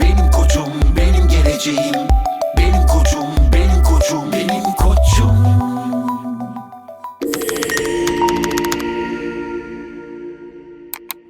Benim koçum, benim geleceğim. Benim koçum, benim koçum, benim koçum.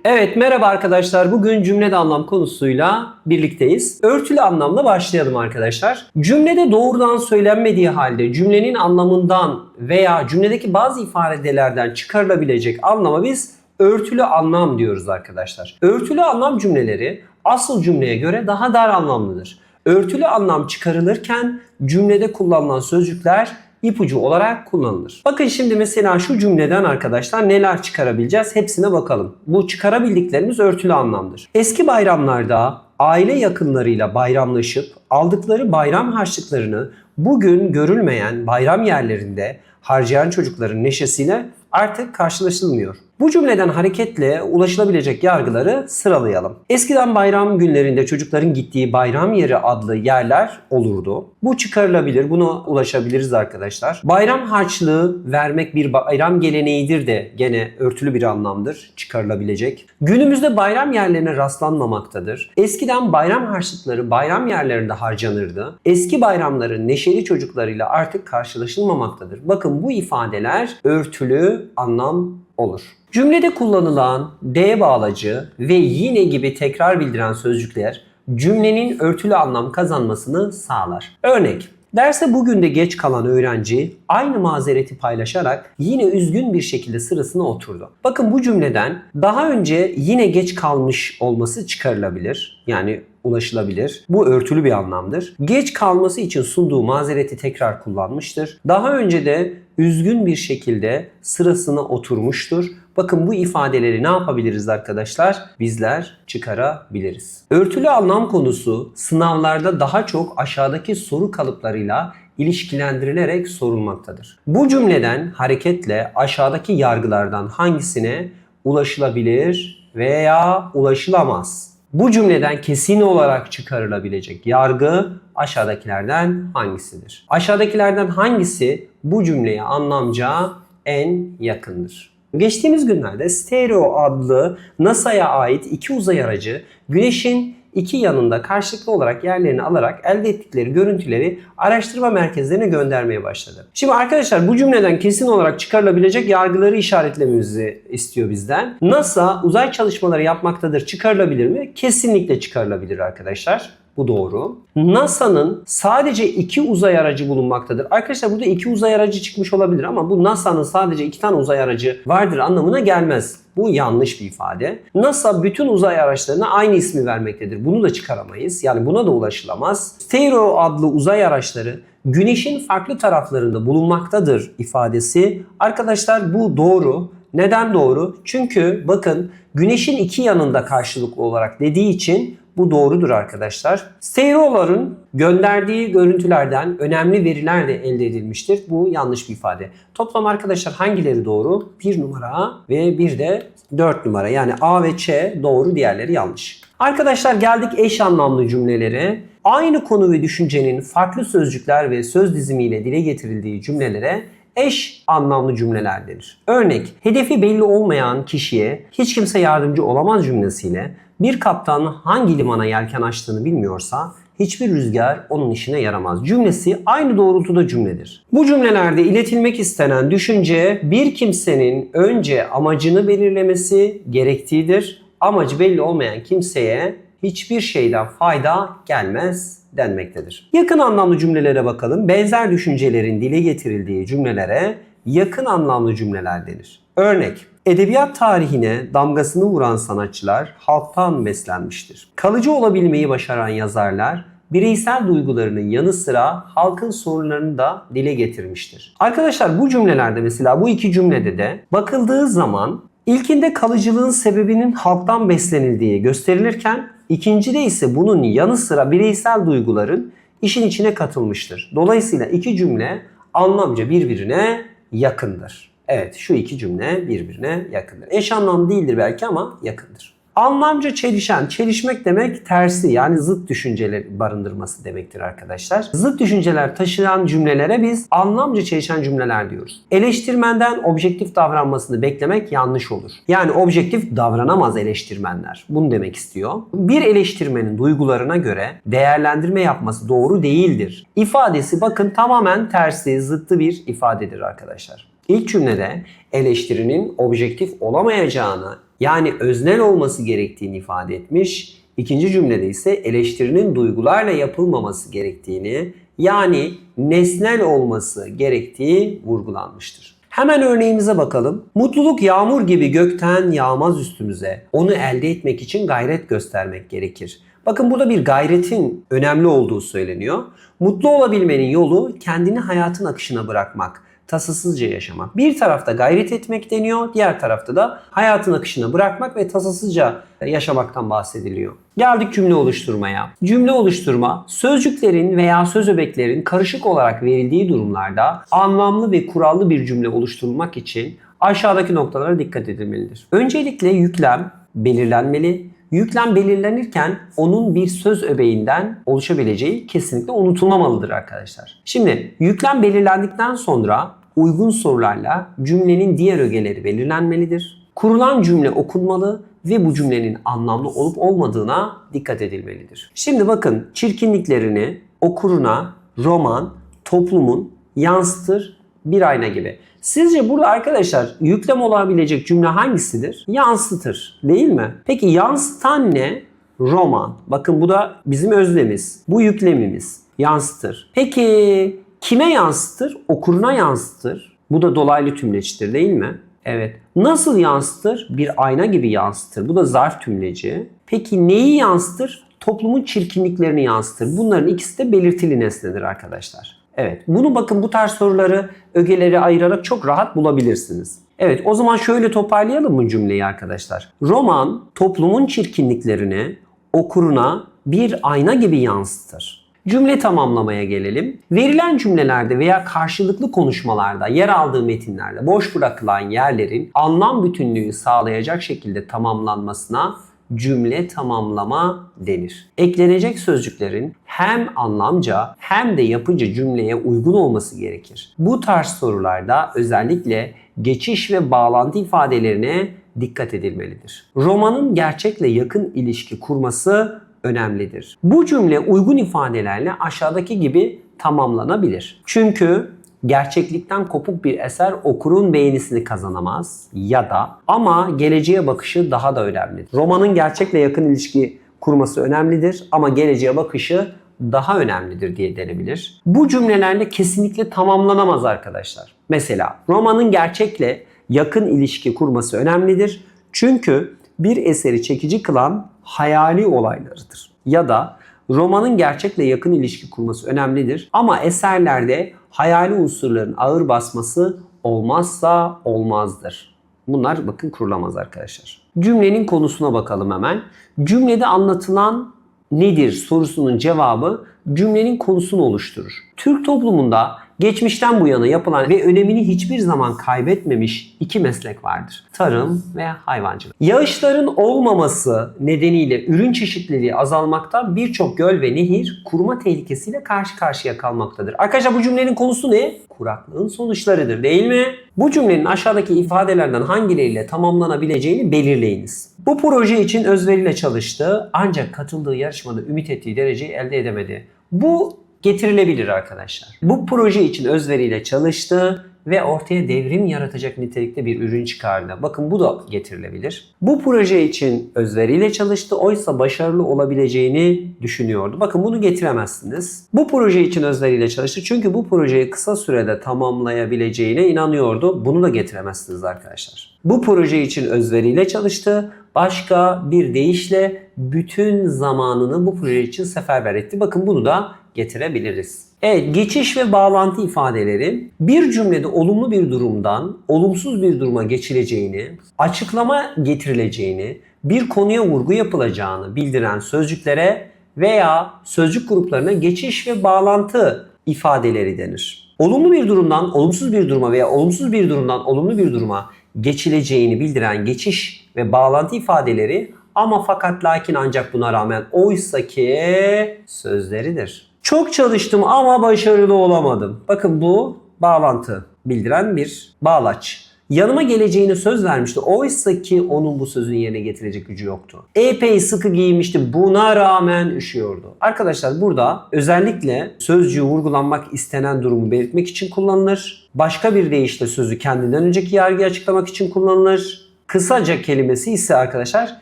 Evet merhaba arkadaşlar. Bugün cümlede anlam konusuyla birlikteyiz. Örtülü anlamla başlayalım arkadaşlar. Cümlede doğrudan söylenmediği halde cümlenin anlamından veya cümledeki bazı ifadelerden çıkarılabilecek anlama biz örtülü anlam diyoruz arkadaşlar. Örtülü anlam cümleleri asıl cümleye göre daha dar anlamlıdır. Örtülü anlam çıkarılırken cümlede kullanılan sözcükler ipucu olarak kullanılır. Bakın şimdi mesela şu cümleden arkadaşlar neler çıkarabileceğiz hepsine bakalım. Bu çıkarabildiklerimiz örtülü anlamdır. Eski bayramlarda aile yakınlarıyla bayramlaşıp aldıkları bayram harçlıklarını bugün görülmeyen bayram yerlerinde harcayan çocukların neşesiyle artık karşılaşılmıyor. Bu cümleden hareketle ulaşılabilecek yargıları sıralayalım. Eskiden bayram günlerinde çocukların gittiği bayram yeri adlı yerler olurdu. Bu çıkarılabilir, buna ulaşabiliriz arkadaşlar. Bayram harçlığı vermek bir bayram geleneğidir de gene örtülü bir anlamdır, çıkarılabilecek. Günümüzde bayram yerlerine rastlanmamaktadır. Eskiden bayram harçlıkları bayram yerlerinde harcanırdı. Eski bayramların neşeli çocuklarıyla artık karşılaşılmamaktadır. Bakın bu ifadeler örtülü anlam olur. Cümlede kullanılan D bağlacı ve yine gibi tekrar bildiren sözcükler cümlenin örtülü anlam kazanmasını sağlar. Örnek Derse bugün de geç kalan öğrenci aynı mazereti paylaşarak yine üzgün bir şekilde sırasına oturdu. Bakın bu cümleden daha önce yine geç kalmış olması çıkarılabilir. Yani ulaşılabilir. Bu örtülü bir anlamdır. Geç kalması için sunduğu mazereti tekrar kullanmıştır. Daha önce de üzgün bir şekilde sırasına oturmuştur. Bakın bu ifadeleri ne yapabiliriz arkadaşlar? Bizler çıkarabiliriz. Örtülü anlam konusu sınavlarda daha çok aşağıdaki soru kalıplarıyla ilişkilendirilerek sorulmaktadır. Bu cümleden hareketle aşağıdaki yargılardan hangisine ulaşılabilir veya ulaşılamaz? Bu cümleden kesin olarak çıkarılabilecek yargı aşağıdakilerden hangisidir? Aşağıdakilerden hangisi bu cümleye anlamca en yakındır? Geçtiğimiz günlerde Stereo adlı NASA'ya ait iki uzay aracı Güneş'in iki yanında karşılıklı olarak yerlerini alarak elde ettikleri görüntüleri araştırma merkezlerine göndermeye başladı. Şimdi arkadaşlar bu cümleden kesin olarak çıkarılabilecek yargıları işaretlememizi istiyor bizden. NASA uzay çalışmaları yapmaktadır. Çıkarılabilir mi? Kesinlikle çıkarılabilir arkadaşlar. Bu doğru. NASA'nın sadece iki uzay aracı bulunmaktadır. Arkadaşlar burada iki uzay aracı çıkmış olabilir ama bu NASA'nın sadece iki tane uzay aracı vardır anlamına gelmez. Bu yanlış bir ifade. NASA bütün uzay araçlarına aynı ismi vermektedir. Bunu da çıkaramayız. Yani buna da ulaşılamaz. Stereo adlı uzay araçları Güneşin farklı taraflarında bulunmaktadır ifadesi. Arkadaşlar bu doğru. Neden doğru? Çünkü bakın Güneşin iki yanında karşılıklı olarak dediği için bu doğrudur arkadaşlar. Stereoların gönderdiği görüntülerden önemli veriler de elde edilmiştir. Bu yanlış bir ifade. Toplam arkadaşlar hangileri doğru? 1 numara ve bir de 4 numara. Yani A ve Ç doğru diğerleri yanlış. Arkadaşlar geldik eş anlamlı cümlelere. Aynı konu ve düşüncenin farklı sözcükler ve söz dizimiyle dile getirildiği cümlelere eş anlamlı cümleler denir. Örnek, hedefi belli olmayan kişiye hiç kimse yardımcı olamaz cümlesiyle bir kaptan hangi limana yelken açtığını bilmiyorsa hiçbir rüzgar onun işine yaramaz. Cümlesi aynı doğrultuda cümledir. Bu cümlelerde iletilmek istenen düşünce bir kimsenin önce amacını belirlemesi gerektiğidir. Amacı belli olmayan kimseye hiçbir şeyden fayda gelmez denmektedir. Yakın anlamlı cümlelere bakalım. Benzer düşüncelerin dile getirildiği cümlelere yakın anlamlı cümleler denir. Örnek, edebiyat tarihine damgasını vuran sanatçılar halktan beslenmiştir. Kalıcı olabilmeyi başaran yazarlar bireysel duygularının yanı sıra halkın sorunlarını da dile getirmiştir. Arkadaşlar bu cümlelerde mesela bu iki cümlede de bakıldığı zaman ilkinde kalıcılığın sebebinin halktan beslenildiği gösterilirken ikincide ise bunun yanı sıra bireysel duyguların işin içine katılmıştır. Dolayısıyla iki cümle anlamca birbirine yakındır. Evet şu iki cümle birbirine yakındır. Eş anlam değildir belki ama yakındır. Anlamca çelişen, çelişmek demek tersi yani zıt düşünceler barındırması demektir arkadaşlar. Zıt düşünceler taşıyan cümlelere biz anlamca çelişen cümleler diyoruz. Eleştirmenden objektif davranmasını beklemek yanlış olur. Yani objektif davranamaz eleştirmenler. Bunu demek istiyor. Bir eleştirmenin duygularına göre değerlendirme yapması doğru değildir. İfadesi bakın tamamen tersi, zıttı bir ifadedir arkadaşlar. İlk cümlede eleştirinin objektif olamayacağını yani öznel olması gerektiğini ifade etmiş. İkinci cümlede ise eleştirinin duygularla yapılmaması gerektiğini yani nesnel olması gerektiği vurgulanmıştır. Hemen örneğimize bakalım. Mutluluk yağmur gibi gökten yağmaz üstümüze. Onu elde etmek için gayret göstermek gerekir. Bakın burada bir gayretin önemli olduğu söyleniyor. Mutlu olabilmenin yolu kendini hayatın akışına bırakmak tasasızca yaşamak. Bir tarafta gayret etmek deniyor, diğer tarafta da hayatın akışına bırakmak ve tasasızca yaşamaktan bahsediliyor. Geldik cümle oluşturmaya. Cümle oluşturma, sözcüklerin veya söz öbeklerin karışık olarak verildiği durumlarda anlamlı ve kurallı bir cümle oluşturulmak için aşağıdaki noktalara dikkat edilmelidir. Öncelikle yüklem belirlenmeli. Yüklem belirlenirken onun bir söz öbeğinden oluşabileceği kesinlikle unutulmamalıdır arkadaşlar. Şimdi yüklem belirlendikten sonra uygun sorularla cümlenin diğer ögeleri belirlenmelidir. Kurulan cümle okunmalı ve bu cümlenin anlamlı olup olmadığına dikkat edilmelidir. Şimdi bakın çirkinliklerini okuruna roman, toplumun yansıtır bir ayna gibi. Sizce burada arkadaşlar yüklem olabilecek cümle hangisidir? Yansıtır değil mi? Peki yansıtan ne? Roman. Bakın bu da bizim özlemiz. Bu yüklemimiz. Yansıtır. Peki kime yansıtır? Okuruna yansıtır. Bu da dolaylı tümleçtir değil mi? Evet. Nasıl yansıtır? Bir ayna gibi yansıtır. Bu da zarf tümleci. Peki neyi yansıtır? Toplumun çirkinliklerini yansıtır. Bunların ikisi de belirtili nesnedir arkadaşlar. Evet. Bunu bakın bu tarz soruları ögeleri ayırarak çok rahat bulabilirsiniz. Evet o zaman şöyle toparlayalım mı cümleyi arkadaşlar? Roman toplumun çirkinliklerini okuruna bir ayna gibi yansıtır. Cümle tamamlamaya gelelim. Verilen cümlelerde veya karşılıklı konuşmalarda yer aldığı metinlerde boş bırakılan yerlerin anlam bütünlüğü sağlayacak şekilde tamamlanmasına cümle tamamlama denir. Eklenecek sözcüklerin hem anlamca hem de yapıcı cümleye uygun olması gerekir. Bu tarz sorularda özellikle geçiş ve bağlantı ifadelerine dikkat edilmelidir. Romanın gerçekle yakın ilişki kurması önemlidir. Bu cümle uygun ifadelerle aşağıdaki gibi tamamlanabilir. Çünkü gerçeklikten kopuk bir eser okurun beğenisini kazanamaz ya da ama geleceğe bakışı daha da önemlidir. Romanın gerçekle yakın ilişki kurması önemlidir ama geleceğe bakışı daha önemlidir diye denebilir. Bu cümlelerle kesinlikle tamamlanamaz arkadaşlar. Mesela romanın gerçekle yakın ilişki kurması önemlidir. Çünkü bir eseri çekici kılan hayali olaylarıdır. Ya da romanın gerçekle yakın ilişki kurması önemlidir ama eserlerde hayali unsurların ağır basması olmazsa olmazdır. Bunlar bakın kurulamaz arkadaşlar. Cümlenin konusuna bakalım hemen. Cümlede anlatılan nedir sorusunun cevabı cümlenin konusunu oluşturur. Türk toplumunda geçmişten bu yana yapılan ve önemini hiçbir zaman kaybetmemiş iki meslek vardır. Tarım ve hayvancılık. Yağışların olmaması nedeniyle ürün çeşitliliği azalmakta birçok göl ve nehir kuruma tehlikesiyle karşı karşıya kalmaktadır. Arkadaşlar bu cümlenin konusu ne? Kuraklığın sonuçlarıdır değil mi? Bu cümlenin aşağıdaki ifadelerden hangileriyle tamamlanabileceğini belirleyiniz. Bu proje için özveriyle çalıştı ancak katıldığı yarışmada ümit ettiği dereceyi elde edemedi. Bu getirilebilir arkadaşlar. Bu proje için özveriyle çalıştı ve ortaya devrim yaratacak nitelikte bir ürün çıkardı. Bakın bu da getirilebilir. Bu proje için özveriyle çalıştı oysa başarılı olabileceğini düşünüyordu. Bakın bunu getiremezsiniz. Bu proje için özveriyle çalıştı çünkü bu projeyi kısa sürede tamamlayabileceğine inanıyordu. Bunu da getiremezsiniz arkadaşlar. Bu proje için özveriyle çalıştı. Başka bir deyişle bütün zamanını bu proje için seferber etti. Bakın bunu da getirebiliriz. Evet, geçiş ve bağlantı ifadeleri bir cümlede olumlu bir durumdan olumsuz bir duruma geçileceğini, açıklama getirileceğini, bir konuya vurgu yapılacağını bildiren sözcüklere veya sözcük gruplarına geçiş ve bağlantı ifadeleri denir. Olumlu bir durumdan olumsuz bir duruma veya olumsuz bir durumdan olumlu bir duruma geçileceğini bildiren geçiş ve bağlantı ifadeleri ama fakat lakin ancak buna rağmen oysa ki sözleridir. Çok çalıştım ama başarılı olamadım. Bakın bu bağlantı bildiren bir bağlaç. Yanıma geleceğini söz vermişti. Oysa ki onun bu sözünü yerine getirecek gücü yoktu. Epey sıkı giyinmişti. Buna rağmen üşüyordu. Arkadaşlar burada özellikle sözcüğü vurgulanmak istenen durumu belirtmek için kullanılır. Başka bir deyişle sözü kendinden önceki yargıyı açıklamak için kullanılır. Kısaca kelimesi ise arkadaşlar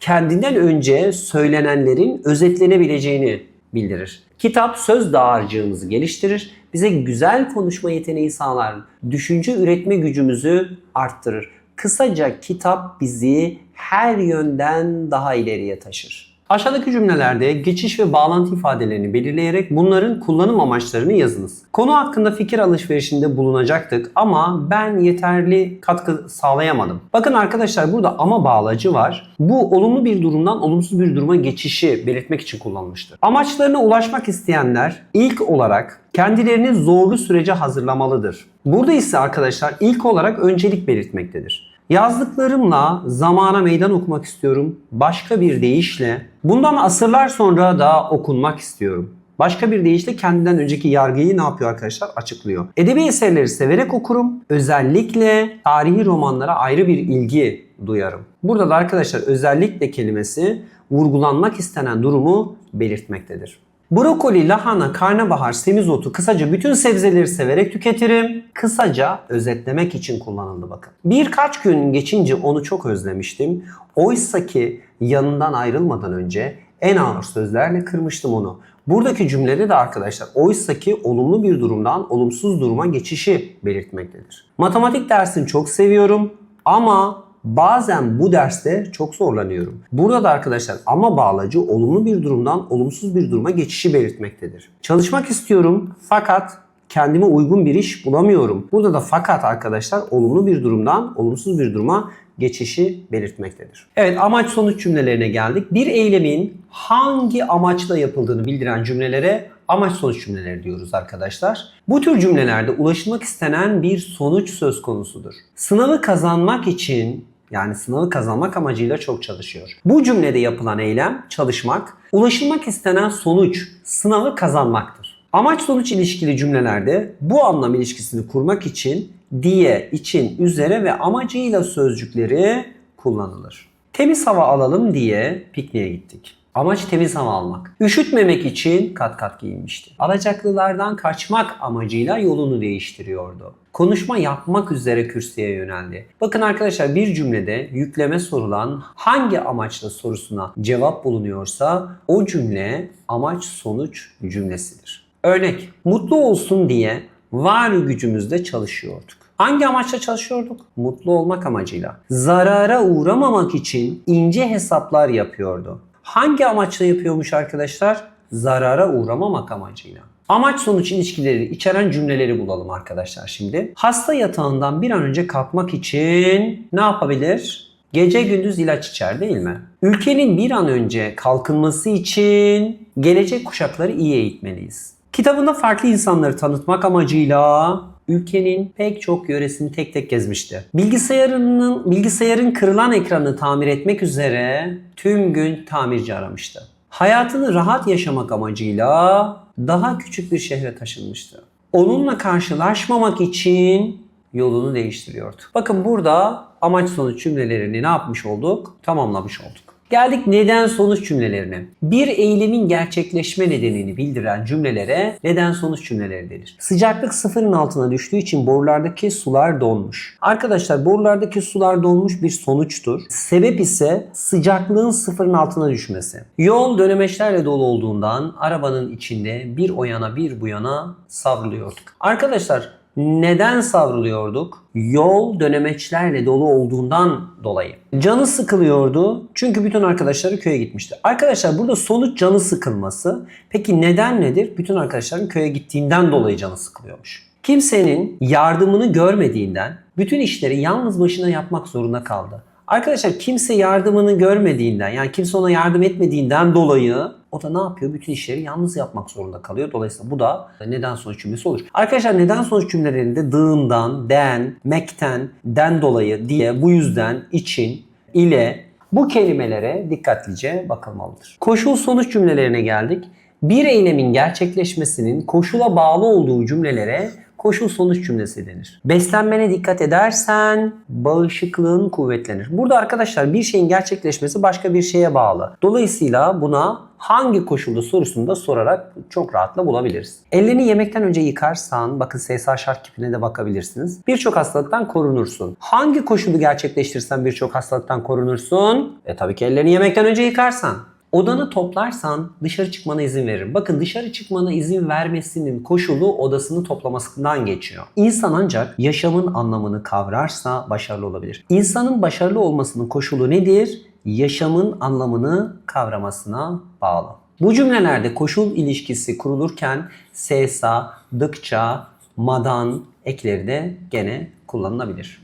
kendinden önce söylenenlerin özetlenebileceğini bildirir. Kitap söz dağarcığımızı geliştirir, bize güzel konuşma yeteneği sağlar, düşünce üretme gücümüzü arttırır. Kısaca kitap bizi her yönden daha ileriye taşır. Aşağıdaki cümlelerde geçiş ve bağlantı ifadelerini belirleyerek bunların kullanım amaçlarını yazınız. Konu hakkında fikir alışverişinde bulunacaktık ama ben yeterli katkı sağlayamadım. Bakın arkadaşlar burada ama bağlacı var. Bu olumlu bir durumdan olumsuz bir duruma geçişi belirtmek için kullanılmıştır. Amaçlarına ulaşmak isteyenler ilk olarak kendilerini zorlu sürece hazırlamalıdır. Burada ise arkadaşlar ilk olarak öncelik belirtmektedir. Yazdıklarımla zamana meydan okumak istiyorum. Başka bir deyişle bundan asırlar sonra da okunmak istiyorum. Başka bir deyişle kendinden önceki yargıyı ne yapıyor arkadaşlar? Açıklıyor. Edebi eserleri severek okurum. Özellikle tarihi romanlara ayrı bir ilgi duyarım. Burada da arkadaşlar özellikle kelimesi vurgulanmak istenen durumu belirtmektedir. Brokoli, lahana, karnabahar, semizotu kısaca bütün sebzeleri severek tüketirim. Kısaca özetlemek için kullanıldı bakın. Birkaç gün geçince onu çok özlemiştim. Oysa ki yanından ayrılmadan önce en ağır sözlerle kırmıştım onu. Buradaki cümlede de arkadaşlar oysa ki olumlu bir durumdan olumsuz duruma geçişi belirtmektedir. Matematik dersini çok seviyorum ama Bazen bu derste çok zorlanıyorum. Burada da arkadaşlar ama bağlacı olumlu bir durumdan olumsuz bir duruma geçişi belirtmektedir. Çalışmak istiyorum fakat kendime uygun bir iş bulamıyorum. Burada da fakat arkadaşlar olumlu bir durumdan olumsuz bir duruma geçişi belirtmektedir. Evet amaç sonuç cümlelerine geldik. Bir eylemin hangi amaçla yapıldığını bildiren cümlelere amaç sonuç cümleleri diyoruz arkadaşlar. Bu tür cümlelerde ulaşılmak istenen bir sonuç söz konusudur. Sınavı kazanmak için yani sınavı kazanmak amacıyla çok çalışıyor. Bu cümlede yapılan eylem çalışmak, ulaşılmak istenen sonuç sınavı kazanmaktır. Amaç sonuç ilişkili cümlelerde bu anlam ilişkisini kurmak için diye, için, üzere ve amacıyla sözcükleri kullanılır. Temiz hava alalım diye pikniğe gittik. Amaç temiz hava almak. Üşütmemek için kat kat giyinmişti. Alacaklılardan kaçmak amacıyla yolunu değiştiriyordu. Konuşma yapmak üzere kürsüye yöneldi. Bakın arkadaşlar bir cümlede yükleme sorulan hangi amaçla sorusuna cevap bulunuyorsa o cümle amaç sonuç cümlesidir. Örnek mutlu olsun diye var gücümüzde çalışıyorduk. Hangi amaçla çalışıyorduk? Mutlu olmak amacıyla. Zarara uğramamak için ince hesaplar yapıyordu. Hangi amaçla yapıyormuş arkadaşlar? Zarara uğramamak amacıyla. Amaç sonuç ilişkileri içeren cümleleri bulalım arkadaşlar şimdi. Hasta yatağından bir an önce kalkmak için ne yapabilir? Gece gündüz ilaç içer değil mi? Ülkenin bir an önce kalkınması için gelecek kuşakları iyi eğitmeliyiz. Kitabında farklı insanları tanıtmak amacıyla ülkenin pek çok yöresini tek tek gezmişti. Bilgisayarının bilgisayarın kırılan ekranını tamir etmek üzere tüm gün tamirci aramıştı. Hayatını rahat yaşamak amacıyla daha küçük bir şehre taşınmıştı. Onunla karşılaşmamak için yolunu değiştiriyordu. Bakın burada amaç sonuç cümlelerini ne yapmış olduk? Tamamlamış olduk. Geldik neden sonuç cümlelerine. Bir eylemin gerçekleşme nedenini bildiren cümlelere neden sonuç cümleleri denir. Sıcaklık sıfırın altına düştüğü için borulardaki sular donmuş. Arkadaşlar borulardaki sular donmuş bir sonuçtur. Sebep ise sıcaklığın sıfırın altına düşmesi. Yol dönemeçlerle dolu olduğundan arabanın içinde bir o yana bir bu yana savruluyorduk. Arkadaşlar neden savruluyorduk? Yol dönemeçlerle dolu olduğundan dolayı. Canı sıkılıyordu çünkü bütün arkadaşları köye gitmişti. Arkadaşlar burada sonuç canı sıkılması. Peki neden nedir? Bütün arkadaşların köye gittiğinden dolayı canı sıkılıyormuş. Kimsenin yardımını görmediğinden bütün işleri yalnız başına yapmak zorunda kaldı. Arkadaşlar kimse yardımını görmediğinden yani kimse ona yardım etmediğinden dolayı o da ne yapıyor? Bütün işleri yalnız yapmak zorunda kalıyor. Dolayısıyla bu da neden sonuç cümlesi olur. Arkadaşlar neden sonuç cümlelerinde dığından, den, mekten, den dolayı diye, bu yüzden, için, ile, Bu kelimelere dikkatlice bakılmalıdır. Koşul sonuç cümlelerine geldik. Bir eylemin gerçekleşmesinin koşula bağlı olduğu cümlelere koşul sonuç cümlesi denir. Beslenmene dikkat edersen bağışıklığın kuvvetlenir. Burada arkadaşlar bir şeyin gerçekleşmesi başka bir şeye bağlı. Dolayısıyla buna hangi koşulda sorusunu da sorarak çok rahatla bulabiliriz. Ellerini yemekten önce yıkarsan, bakın SSA şart kipine de bakabilirsiniz. Birçok hastalıktan korunursun. Hangi koşulu gerçekleştirsen birçok hastalıktan korunursun? E tabii ki ellerini yemekten önce yıkarsan. Odanı toplarsan dışarı çıkmana izin veririm. Bakın dışarı çıkmana izin vermesinin koşulu odasını toplamasından geçiyor. İnsan ancak yaşamın anlamını kavrarsa başarılı olabilir. İnsanın başarılı olmasının koşulu nedir? Yaşamın anlamını kavramasına bağlı. Bu cümlelerde koşul ilişkisi kurulurken sesa, dıkça, madan ekleri de gene kullanılabilir.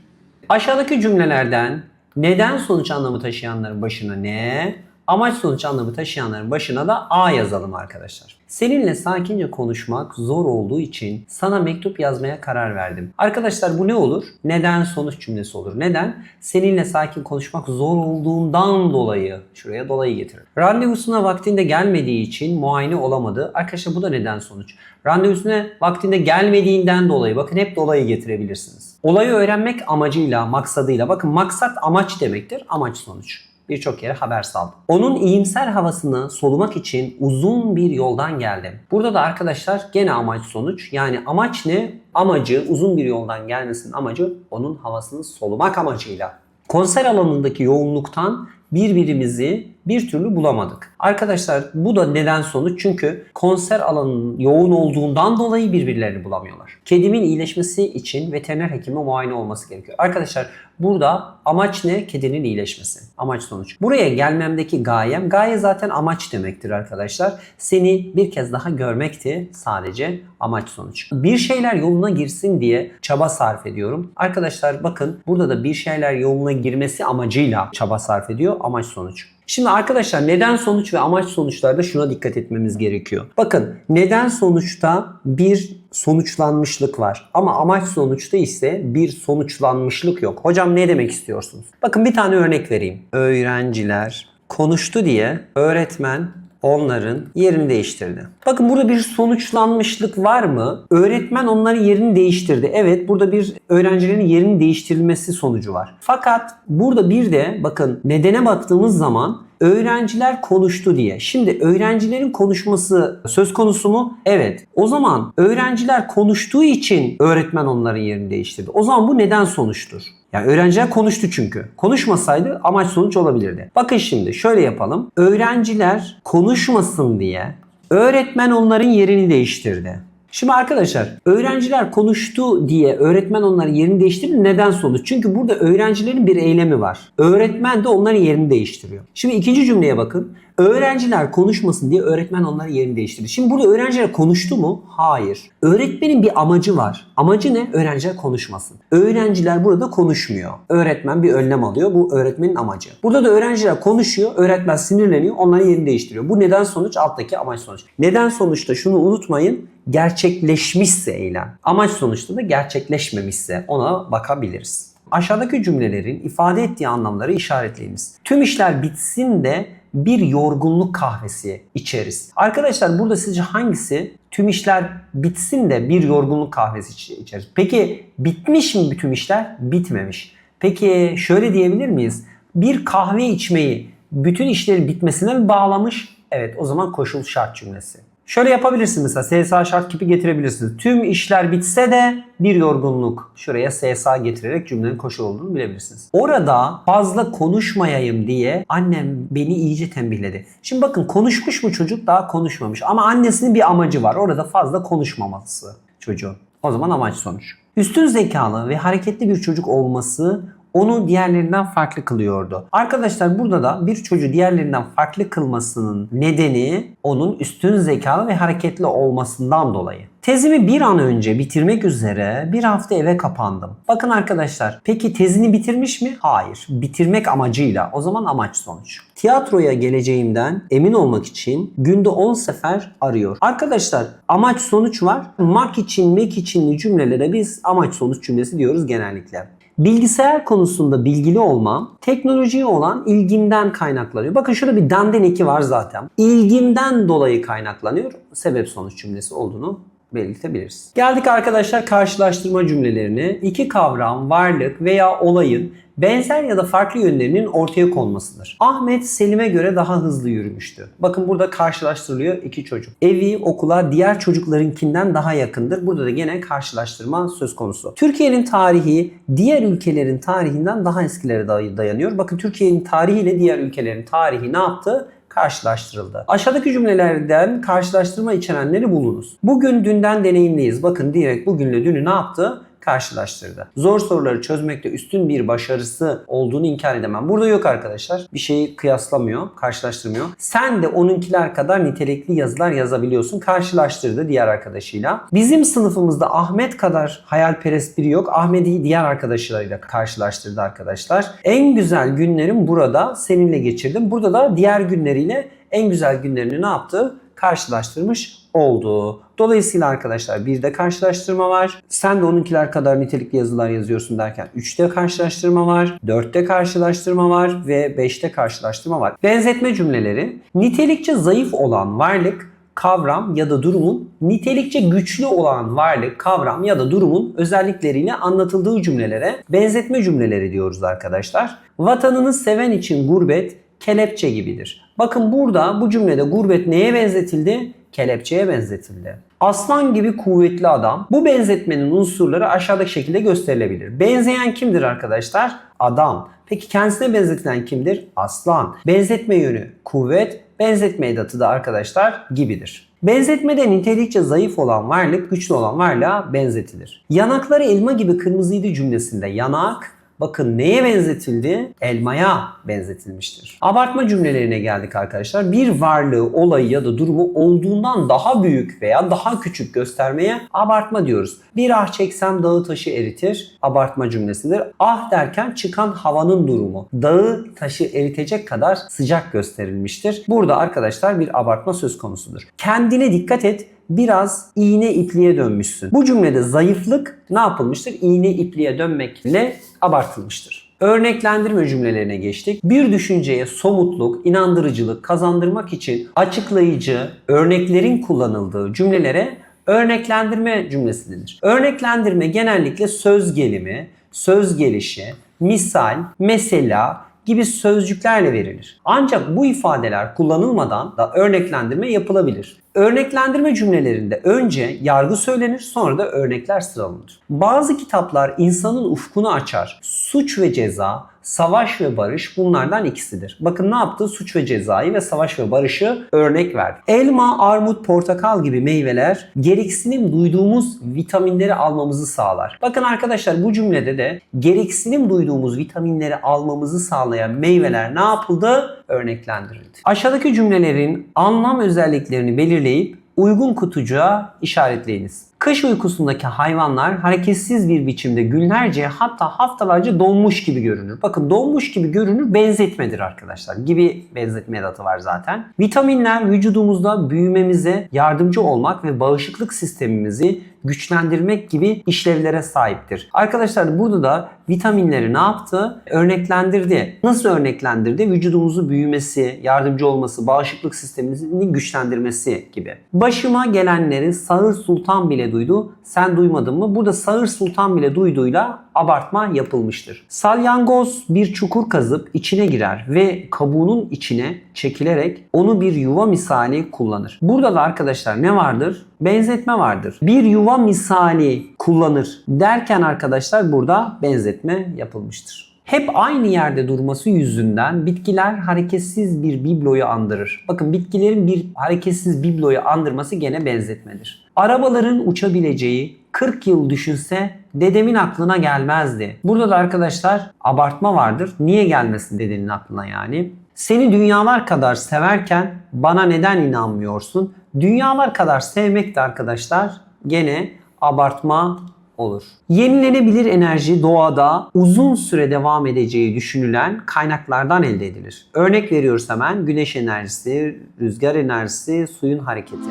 Aşağıdaki cümlelerden neden sonuç anlamı taşıyanların başına ne, amaç sonuç anlamı taşıyanların başına da A yazalım arkadaşlar. Seninle sakince konuşmak zor olduğu için sana mektup yazmaya karar verdim. Arkadaşlar bu ne olur? Neden sonuç cümlesi olur. Neden? Seninle sakin konuşmak zor olduğundan dolayı şuraya dolayı getirir. Randevusuna vaktinde gelmediği için muayene olamadı. Arkadaşlar bu da neden sonuç. Randevusuna vaktinde gelmediğinden dolayı bakın hep dolayı getirebilirsiniz. Olayı öğrenmek amacıyla, maksadıyla. Bakın maksat amaç demektir. Amaç sonuç birçok yere haber saldım. Onun iyimser havasını solumak için uzun bir yoldan geldim. Burada da arkadaşlar gene amaç sonuç. Yani amaç ne? Amacı uzun bir yoldan gelmesinin amacı onun havasını solumak amacıyla. Konser alanındaki yoğunluktan birbirimizi bir türlü bulamadık. Arkadaşlar bu da neden sonuç? Çünkü konser alanının yoğun olduğundan dolayı birbirlerini bulamıyorlar. Kedimin iyileşmesi için veteriner hekime muayene olması gerekiyor. Arkadaşlar burada amaç ne? Kedinin iyileşmesi. Amaç sonuç. Buraya gelmemdeki gayem, gaye zaten amaç demektir arkadaşlar. Seni bir kez daha görmekti sadece amaç sonuç. Bir şeyler yoluna girsin diye çaba sarf ediyorum. Arkadaşlar bakın burada da bir şeyler yoluna girmesi amacıyla çaba sarf ediyor amaç sonuç. Şimdi arkadaşlar neden sonuç ve amaç sonuçlarda şuna dikkat etmemiz gerekiyor. Bakın neden sonuçta bir sonuçlanmışlık var ama amaç sonuçta ise bir sonuçlanmışlık yok. Hocam ne demek istiyorsunuz? Bakın bir tane örnek vereyim. Öğrenciler konuştu diye öğretmen onların yerini değiştirdi. Bakın burada bir sonuçlanmışlık var mı? Öğretmen onların yerini değiştirdi. Evet burada bir öğrencilerin yerinin değiştirilmesi sonucu var. Fakat burada bir de bakın nedene baktığımız zaman öğrenciler konuştu diye. Şimdi öğrencilerin konuşması söz konusu mu? Evet. O zaman öğrenciler konuştuğu için öğretmen onların yerini değiştirdi. O zaman bu neden sonuçtur? Yani öğrenciler konuştu çünkü. Konuşmasaydı amaç sonuç olabilirdi. Bakın şimdi şöyle yapalım. Öğrenciler konuşmasın diye öğretmen onların yerini değiştirdi. Şimdi arkadaşlar öğrenciler konuştu diye öğretmen onların yerini değiştirdi. Neden sonuç? Çünkü burada öğrencilerin bir eylemi var. Öğretmen de onların yerini değiştiriyor. Şimdi ikinci cümleye bakın. Öğrenciler konuşmasın diye öğretmen onların yerini değiştirdi. Şimdi burada öğrenciler konuştu mu? Hayır. Öğretmenin bir amacı var. Amacı ne? Öğrenciler konuşmasın. Öğrenciler burada konuşmuyor. Öğretmen bir önlem alıyor. Bu öğretmenin amacı. Burada da öğrenciler konuşuyor. Öğretmen sinirleniyor. Onların yerini değiştiriyor. Bu neden sonuç? Alttaki amaç sonuç. Neden sonuçta şunu unutmayın. Gerçekleşmişse eylem. Amaç sonuçta da gerçekleşmemişse ona bakabiliriz. Aşağıdaki cümlelerin ifade ettiği anlamları işaretleyiniz. Tüm işler bitsin de bir yorgunluk kahvesi içeriz. Arkadaşlar burada sizce hangisi tüm işler bitsin de bir yorgunluk kahvesi iç- içeriz? Peki bitmiş mi tüm işler? Bitmemiş. Peki şöyle diyebilir miyiz? Bir kahve içmeyi bütün işlerin bitmesine mi bağlamış? Evet o zaman koşul şart cümlesi. Şöyle yapabilirsiniz mesela SSA şart kipi getirebilirsiniz. Tüm işler bitse de bir yorgunluk. Şuraya SSA getirerek cümlenin koşul olduğunu bilebilirsiniz. Orada fazla konuşmayayım diye annem beni iyice tembihledi. Şimdi bakın konuşmuş mu çocuk daha konuşmamış. Ama annesinin bir amacı var. Orada fazla konuşmaması çocuğun. O zaman amaç sonuç. Üstün zekalı ve hareketli bir çocuk olması onu diğerlerinden farklı kılıyordu. Arkadaşlar burada da bir çocuğu diğerlerinden farklı kılmasının nedeni onun üstün zekalı ve hareketli olmasından dolayı. Tezimi bir an önce bitirmek üzere bir hafta eve kapandım. Bakın arkadaşlar peki tezini bitirmiş mi? Hayır. Bitirmek amacıyla. O zaman amaç sonuç. Tiyatroya geleceğimden emin olmak için günde 10 sefer arıyor. Arkadaşlar amaç sonuç var. Mak için mek içinli cümlelere biz amaç sonuç cümlesi diyoruz genellikle. Bilgisayar konusunda bilgili olmam, teknolojiye olan ilgimden kaynaklanıyor. Bakın şurada bir denden eki var zaten. İlgimden dolayı kaynaklanıyor. Sebep sonuç cümlesi olduğunu belirtebiliriz. Geldik arkadaşlar karşılaştırma cümlelerine. İki kavram, varlık veya olayın benzer ya da farklı yönlerinin ortaya konmasıdır. Ahmet Selim'e göre daha hızlı yürümüştü. Bakın burada karşılaştırılıyor iki çocuk. Evi okula diğer çocuklarınkinden daha yakındır. Burada da gene karşılaştırma söz konusu. Türkiye'nin tarihi diğer ülkelerin tarihinden daha eskilere day- dayanıyor. Bakın Türkiye'nin tarihiyle diğer ülkelerin tarihi ne yaptı? Karşılaştırıldı. Aşağıdaki cümlelerden karşılaştırma içerenleri bulunuz. Bugün dünden deneyimliyiz. Bakın direkt bugünle dünü ne yaptı? Karşılaştırdı. Zor soruları çözmekte üstün bir başarısı olduğunu inkar edemem. Burada yok arkadaşlar. Bir şeyi kıyaslamıyor, karşılaştırmıyor. Sen de onunkiler kadar nitelikli yazılar yazabiliyorsun. Karşılaştırdı diğer arkadaşıyla. Bizim sınıfımızda Ahmet kadar hayalperest biri yok. Ahmet'i diğer arkadaşlarıyla karşılaştırdı arkadaşlar. En güzel günlerim burada seninle geçirdim. Burada da diğer günleriyle en güzel günlerini ne yaptı? Karşılaştırmış oldu. Dolayısıyla arkadaşlar bir de karşılaştırma var. Sen de onunkiler kadar nitelikli yazılar yazıyorsun derken 3'te karşılaştırma var, 4'te karşılaştırma var ve 5'te karşılaştırma var. Benzetme cümleleri nitelikçe zayıf olan varlık kavram ya da durumun nitelikçe güçlü olan varlık, kavram ya da durumun özellikleriyle anlatıldığı cümlelere benzetme cümleleri diyoruz arkadaşlar. Vatanını seven için gurbet kelepçe gibidir. Bakın burada bu cümlede gurbet neye benzetildi? Kelepçeye benzetildi. Aslan gibi kuvvetli adam. Bu benzetmenin unsurları aşağıdaki şekilde gösterilebilir. Benzeyen kimdir arkadaşlar? Adam. Peki kendisine benzetilen kimdir? Aslan. Benzetme yönü kuvvet, benzetme edatı da arkadaşlar gibidir. Benzetmede nitelikçe zayıf olan varlık güçlü olan varlığa benzetilir. Yanakları elma gibi kırmızıydı cümlesinde yanak Bakın neye benzetildi? Elmaya benzetilmiştir. Abartma cümlelerine geldik arkadaşlar. Bir varlığı, olayı ya da durumu olduğundan daha büyük veya daha küçük göstermeye abartma diyoruz. Bir ah çeksem dağı taşı eritir. Abartma cümlesidir. Ah derken çıkan havanın durumu. Dağı taşı eritecek kadar sıcak gösterilmiştir. Burada arkadaşlar bir abartma söz konusudur. Kendine dikkat et biraz iğne ipliğe dönmüşsün. Bu cümlede zayıflık ne yapılmıştır? İğne ipliğe dönmekle abartılmıştır. Örneklendirme cümlelerine geçtik. Bir düşünceye somutluk, inandırıcılık kazandırmak için açıklayıcı örneklerin kullanıldığı cümlelere örneklendirme cümlesi denir. Örneklendirme genellikle söz gelimi, söz gelişi, misal, mesela gibi sözcüklerle verilir. Ancak bu ifadeler kullanılmadan da örneklendirme yapılabilir. Örneklendirme cümlelerinde önce yargı söylenir sonra da örnekler sıralanır. Bazı kitaplar insanın ufkunu açar. Suç ve ceza, savaş ve barış bunlardan ikisidir. Bakın ne yaptı? Suç ve cezayı ve savaş ve barışı örnek verdi. Elma, armut, portakal gibi meyveler gereksinim duyduğumuz vitaminleri almamızı sağlar. Bakın arkadaşlar bu cümlede de gereksinim duyduğumuz vitaminleri almamızı sağlayan meyveler ne yapıldı? Örneklendirildi. Aşağıdaki cümlelerin anlam özelliklerini belirleyip uygun kutucuğa işaretleyiniz. Kış uykusundaki hayvanlar hareketsiz bir biçimde günlerce hatta haftalarca donmuş gibi görünür. Bakın donmuş gibi görünür benzetmedir arkadaşlar. Gibi benzetme edatı var zaten. Vitaminler vücudumuzda büyümemize yardımcı olmak ve bağışıklık sistemimizi güçlendirmek gibi işlevlere sahiptir. Arkadaşlar burada da vitaminleri ne yaptı? Örneklendirdi. Nasıl örneklendirdi? Vücudumuzu büyümesi, yardımcı olması, bağışıklık sistemini güçlendirmesi gibi. Başıma gelenleri Sağır Sultan bile duydu. Sen duymadın mı? Burada Sağır Sultan bile duyduğuyla abartma yapılmıştır. Salyangoz bir çukur kazıp içine girer ve kabuğunun içine çekilerek onu bir yuva misali kullanır. Burada da arkadaşlar ne vardır? Benzetme vardır. Bir yuva misali kullanır derken arkadaşlar burada benzetme yapılmıştır. Hep aynı yerde durması yüzünden bitkiler hareketsiz bir bibloyu andırır. Bakın bitkilerin bir hareketsiz bibloyu andırması gene benzetmedir. Arabaların uçabileceği 40 yıl düşünse dedemin aklına gelmezdi. Burada da arkadaşlar abartma vardır. Niye gelmesin dedenin aklına yani? Seni dünyalar kadar severken bana neden inanmıyorsun? Dünyalar kadar sevmek de arkadaşlar gene abartma olur. Yenilenebilir enerji doğada uzun süre devam edeceği düşünülen kaynaklardan elde edilir. Örnek veriyoruz hemen güneş enerjisi, rüzgar enerjisi, suyun hareketi.